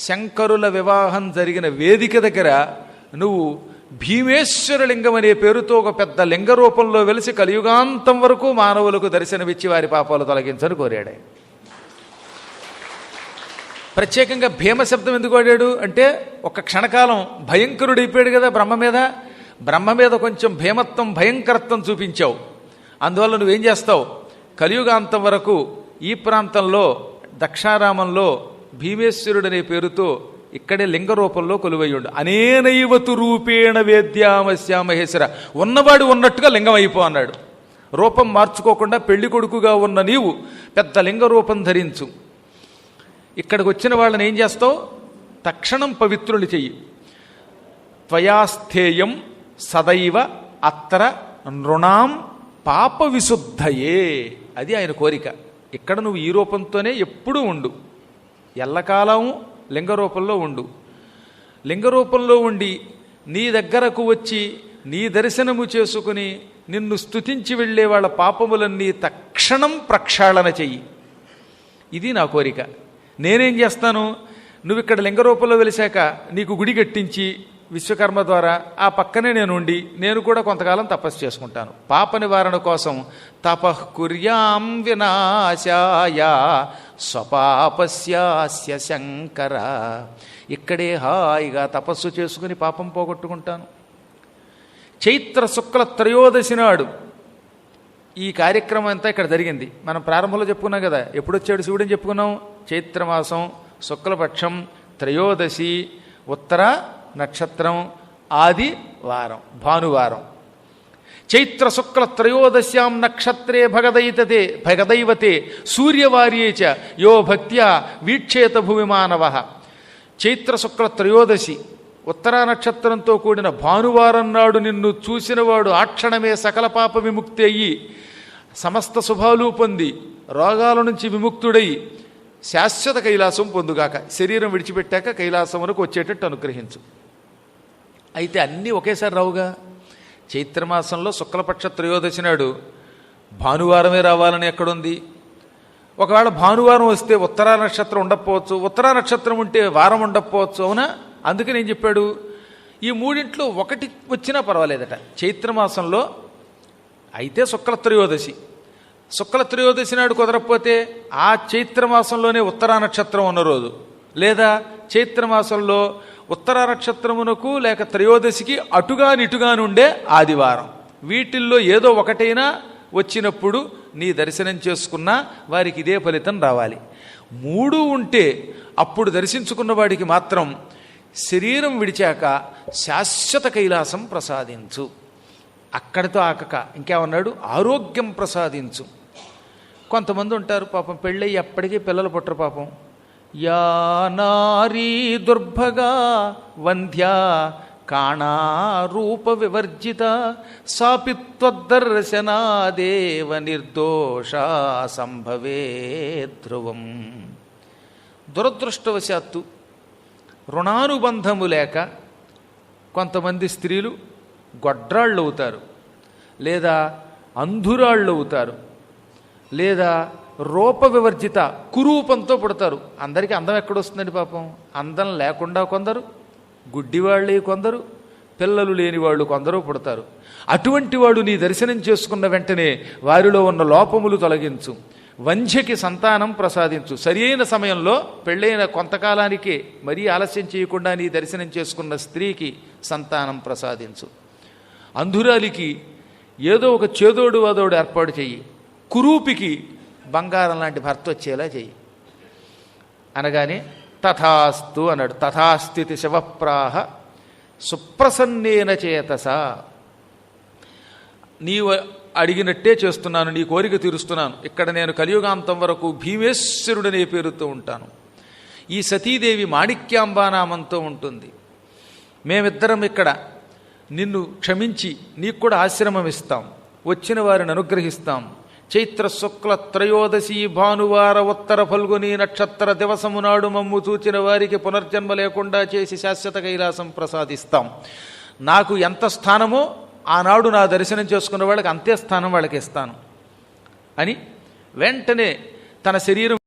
శంకరుల వివాహం జరిగిన వేదిక దగ్గర నువ్వు భీమేశ్వరలింగం అనే పేరుతో ఒక పెద్ద లింగ రూపంలో వెలిసి కలియుగాంతం వరకు మానవులకు దర్శనమిచ్చి వారి పాపాలు తొలగించని కోరాడు. ప్రత్యేకంగా భీమ శబ్దం ఎందుకు వాడాడు? అంటే ఒక క్షణకాలం భయంకరుడు అయిపోయాడు కదా బ్రహ్మ మీద. బ్రహ్మ మీద కొంచెం భీమత్వం భయంకరత్వం చూపించావు. అందువల్ల నువ్వేం చేస్తావు? కలియుగాంతం వరకు ఈ ప్రాంతంలో దక్షారామంలో భీమేశ్వరుడు అనే పేరుతో ఇక్కడే లింగ రూపంలో కొలువయ్యుండు. అనేనైవతు రూపేణ వేద్యామశ్యామహేశ్వర ఉన్నవాడు ఉన్నట్టుగా లింగం అయిపో అన్నాడు. రూపం మార్చుకోకుండా పెళ్ళి కొడుకుగా ఉన్న నీవు పెద్ద లింగ రూపం ధరించు. ఇక్కడికి వచ్చిన వాళ్ళని ఏం చేస్తావు? తక్షణం పవిత్రులు చెయ్యి. త్వయాస్థేయం సదైవ అత్ర నృణాం పాప విశుద్ధయే. అది ఆయన కోరిక. ఇక్కడ నువ్వు ఈ రూపంతోనే ఎప్పుడూ ఉండు. ఎల్లకాలం లింగ రూపంలో ఉండు. లింగ రూపంలో ఉండి నీ దగ్గరకు వచ్చి నీ దర్శనము చేసుకుని నిన్ను స్తుతించి వెళ్ళే వాళ్ళ పాపములన్నీ తక్షణం ప్రక్షాళన చెయ్యి. ఇది నా కోరిక. నేనేం చేస్తాను? నువ్వు ఇక్కడ లింగ రూపంలో వెలిశాక నీకు గుడి కట్టించి విశ్వకర్మ ద్వారా ఆ పక్కనే నేను ఉండి నేను కూడా కొంతకాలం తపస్సు చేసుకుంటాను. పాప నివారణ కోసం తపకుర్యాం వినాశాయా వినాశాయ స్వపాపస్యాస్య శంకర. ఇక్కడే హాయిగా తపస్సు చేసుకుని పాపం పోగొట్టుకుంటాను. చైత్ర శుక్ల త్రయోదశి నాడు ఈ కార్యక్రమం అంతా ఇక్కడ జరిగింది. మనం ప్రారంభంలో చెప్పుకున్నాం కదా ఎప్పుడొచ్చాడు శివుడని చెప్పుకున్నాం? చైత్రమాసం శుక్లపక్షం త్రయోదశి ఉత్తర నక్షత్రం ఆది వారం భానువారం. చైత్ర శుక్ల త్రయోదశ్యాం నక్షత్రే భగదైతదే భగదైవతే సూర్యవార్యే చ యో భక్త్యా వీక్షేత భూమిమానవ చైత్ర శుక్ల త్రయోదశి ఉత్తరా నక్షత్రంతో కూడిన భానువారం నాడు నిన్ను చూసినవాడు ఆ క్షణమే సకల పాప విముక్తి అయ్యి సమస్త శుభాలు పొంది రోగాల నుంచి విముక్తుడై శాశ్వత కైలాసం పొందుగాక శరీరం విడిచిపెట్టాక కైలాసమునకు వచ్చేటట్టు అనుగ్రహించు. అయితే అన్నీ ఒకేసారి రావుగా? చైత్రమాసంలో శుక్లపక్ష త్రయోదశి నాడు భానువారమే రావాలని ఎక్కడుంది? ఒకవేళ భానువారం వస్తే ఉత్తరా నక్షత్రం ఉండకపోవచ్చు ఉత్తరా నక్షత్రం ఉంటే వారం ఉండకపోవచ్చు అవునా? అందుకని ఏం చెప్పాడు? ఈ మూడింట్లో ఒకటి వచ్చినా పర్వాలేదట. చైత్రమాసంలో అయితే శుక్ల త్రయోదశి. శుక్ల త్రయోదశి నాడు కుదరకపోతే ఆ చైత్రమాసంలోనే ఉత్తరా నక్షత్రం ఉన్న రోజు. లేదా చైత్రమాసంలో ఉత్తర నక్షత్రమునకు లేక త్రయోదశికి అటుగా నిటుగానుండే ఆదివారం. వీటిల్లో ఏదో ఒకటైనా వచ్చినప్పుడు నీ దర్శనం చేసుకున్నా వారికి ఇదే ఫలితం రావాలి. మూడు ఉంటే అప్పుడు దర్శించుకున్న వాడికి మాత్రం శరీరం విడిచాక శాశ్వత కైలాసం ప్రసాదించు. అక్కడితో ఆకక. ఇంకేమన్నాడు? ఆరోగ్యం ప్రసాదించు. కొంతమంది ఉంటారు పాపం పెళ్ళయి ఎప్పటికీ పిల్లలు పుట్టరు పాపం. యా నారీ దుర్భగా వంధ్యా కాణారూప వివర్జిత సాపిత్వదర్శనాదేవ నిర్దోష సంభవే ధ్రువం. దురదృష్టవశాత్తు రుణానుబంధము లేక కొంతమంది స్త్రీలు గొడ్రాళ్ళు అవుతారు లేదా అంధురాళ్ళు అవుతారు లేదా రూప వివర్జిత కురూపంతో పుడతారు. అందరికీ అందం ఎక్కడొస్తుందండి పాపం? అందం లేకుండా కొందరు గుడ్డివాళ్ళే కొందరు పిల్లలు లేని వాళ్ళు కొందరు పుడతారు. అటువంటి వాడు నీ దర్శనం చేసుకున్న వెంటనే వారిలో ఉన్న లోపములు తొలగించు. వంధ్యకి సంతానం ప్రసాదించు. సరి అయిన సమయంలో పెళ్ళైన కొంతకాలానికే మరీ ఆలస్యం చేయకుండా నీ దర్శనం చేసుకున్న స్త్రీకి సంతానం ప్రసాదించు. అంధురాలికి ఏదో ఒక చేదోడు వాదోడు ఏర్పాటు చెయ్యి. కురూపికి బంగారం లాంటి భర్త వచ్చేలా చెయ్యి. అనగానే తథాస్తు అన్నాడు. తథాస్థితి శివప్రాహ సుప్రసన్నేన చేతస. నీవు అడిగినట్టే చేస్తున్నాను నీ కోరిక తీరుస్తున్నాను. ఇక్కడ నేను కలియుగాంతం వరకు భీమేశ్వరుడనే పేరుతో ఉంటాను. ఈ సతీదేవి మాణిక్యాంబానామంతో ఉంటుంది. మేమిద్దరం ఇక్కడ నిన్ను క్షమించి నీకు కూడా ఆశ్రమం ఇస్తాం వచ్చిన వారిని అనుగ్రహిస్తాం. చైత్ర శుక్ల త్రయోదశి భానువార ఉత్తర ఫల్గుని నక్షత్ర దివసము నాడు మమ్ము చూచిన వారికి పునర్జన్మ లేకుండా చేసి శాశ్వత కైలాసం ప్రసాదిస్తాం. నాకు ఎంత స్థానమో ఆనాడు నా దర్శనం చేసుకున్న వాళ్ళకి అంతే స్థానం వాళ్ళకి ఇస్తాను. అని వెంటనే తన శరీరం